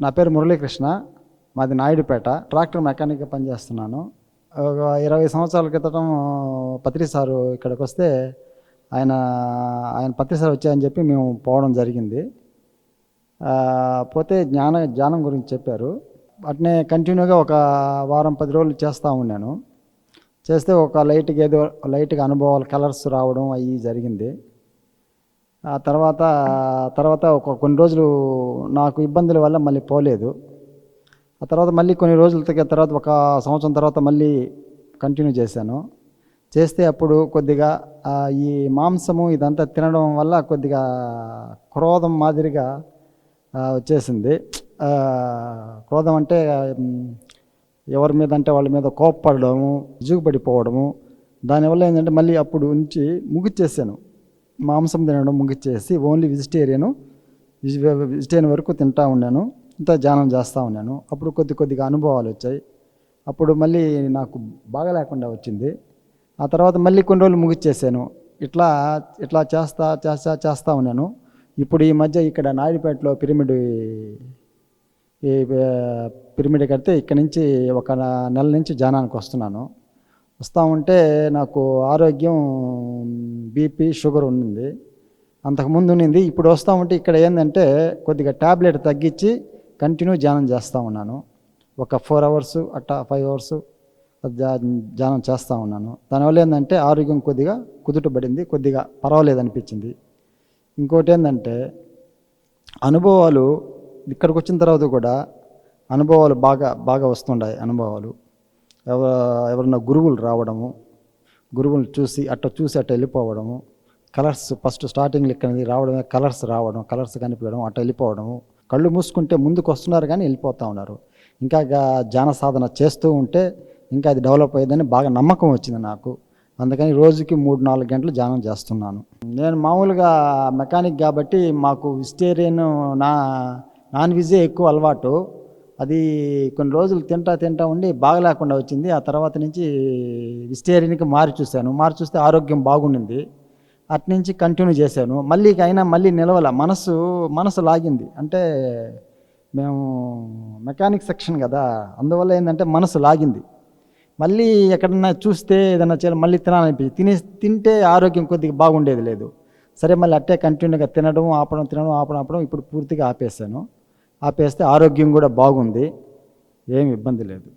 నా పేరు మురళీకృష్ణ మాది నాయుడుపేట ట్రాక్టర్ మెకానిక్గా పనిచేస్తున్నాను. ఒక ఇరవై సంవత్సరాల క్రితం పత్రి సారు ఇక్కడికి వస్తే ఆయన ఆయన పత్రి సార్ వచ్చాయని చెప్పి మేము పోవడం జరిగింది. పోతే జ్ఞాన జ్ఞానం గురించి చెప్పారు. అట్నే కంటిన్యూగా ఒక వారం పది రోజులు చేస్తూ ఉన్నాను చేస్తే ఒక లైట్గా ఏదో లైట్గా అనుభవాలు కలర్స్ రావడం అవి జరిగింది. ఆ తర్వాత తర్వాత ఒక కొన్ని రోజులు నాకు ఇబ్బందుల వల్ల మళ్ళీ పోలేదు. ఆ తర్వాత మళ్ళీ కొన్ని రోజుల తగ్గ తర్వాత ఒక సంవత్సరం తర్వాత మళ్ళీ కంటిన్యూ చేశాను. చేస్తే అప్పుడు కొద్దిగా ఈ మాంసము ఇదంతా తినడం వల్ల కొద్దిగా క్రోధం మాదిరిగా వచ్చేసింది. క్రోధం అంటే ఎవరి మీద అంటే వాళ్ళ మీద కోప్పడము జిగుపడిపోవడము దానివల్ల ఏంటంటే మళ్ళీ అప్పుడు ఉంచి ముగిచ్చేసాను. మాంసం తినడం ముగిచ్చేసి ఓన్లీ వెజిటేరియను వెజిటేరియన్ వరకు తింటా ఉన్నాను ఇంత ధ్యానం చేస్తూ ఉన్నాను. అప్పుడు కొద్ది కొద్దిగా అనుభవాలు వచ్చాయి. అప్పుడు మళ్ళీ నాకు బాగా లేకుండా వచ్చింది. ఆ తర్వాత మళ్ళీ కొన్ని రోజులు ముగిచ్చేసాను. ఇట్లా ఇట్లా చేస్తా చేస్తా చేస్తూ ఉన్నాను. ఇప్పుడు ఈ మధ్య ఇక్కడ నాయుడుపేటలో పిరమిడ్ ఈ పిరమిడ్ కడితే ఇక్కడ నుంచి ఒక నెల నుంచి ధ్యానానికి వస్తున్నాను. వస్తూ ఉంటే నాకు ఆరోగ్యం బీపీ షుగర్ ఉంది అంతకుముందు ఉండింది ఇప్పుడు వస్తూ ఉంటే ఇక్కడ ఏంటంటే కొద్దిగా ట్యాబ్లెట్ తగ్గించి కంటిన్యూ ధ్యానం చేస్తూ ఉన్నాను. ఒక ఫోర్ అవర్స్ అట్టా ఫైవ్ అవర్స్ ధ్యానం చేస్తూ ఉన్నాను. దానివల్ల ఏంటంటే ఆరోగ్యం కొద్దిగా కుదుటపడింది కొద్దిగా పర్వాలేదు అనిపించింది ఇంకోటి ఏంటంటే అనుభవాలు ఇక్కడికి వచ్చిన తర్వాత కూడా అనుభవాలు బాగా బాగా వస్తుండాయి అనుభవాలు. ఎవ ఎవరన్నా గురువులు రావడము గురువులు చూసి అట్ట చూసి అట్ట వెళ్ళిపోవడము కలర్స్ ఫస్ట్ స్టార్టింగ్లో ఇక్కడ రావడమే కలర్స్ రావడం కలర్స్ కనిపించడం అట్ట వెళ్ళిపోవడము. కళ్ళు మూసుకుంటే ముందుకు వస్తున్నారు కానీ వెళ్ళిపోతూ ఉన్నారు. ఇంకా ధ్యాన సాధన చేస్తూ ఉంటే ఇంకా అది డెవలప్ అయ్యేదని బాగా నమ్మకం వచ్చింది నాకు. అందుకని రోజుకి మూడు నాలుగు గంటలు ధ్యానం చేస్తున్నాను. నేను మామూలుగా మెకానిక్ కాబట్టి మాకు వెజిటేరియన్ నా నాన్ వెజే ఎక్కువ అలవాటు. అది కొన్ని రోజులు తింటా తింటా ఉండి బాగలేకుండా వచ్చింది. ఆ తర్వాత నుంచి విస్టేరియన్కి మారి చూశాను. మారి చూస్తే ఆరోగ్యం బాగుండింది. అట్నుంచి కంటిన్యూ చేశాను. మళ్ళీ అయినా మళ్ళీ నిలవల. మనసు మనసు లాగింది. అంటే మేము మెకానిక్ సెక్షన్ కదా. అందువల్ల ఏంటంటే మనసు లాగింది. మళ్ళీ ఎక్కడన్నా చూస్తే ఏదైనా చేయాలి మళ్ళీ తినాలనిపించింది. తినే తింటే ఆరోగ్యం కొద్దిగా బాగుండేది లేదు. సరే మళ్ళీ అట్టే కంటిన్యూగా తినడం ఆపడం తినడం ఆపడం ఆపడం ఇప్పుడు పూర్తిగా ఆపేసాను ఆపేస్తే ఆరోగ్యం కూడా బాగుంది. ఏమి ఇబ్బంది లేదు.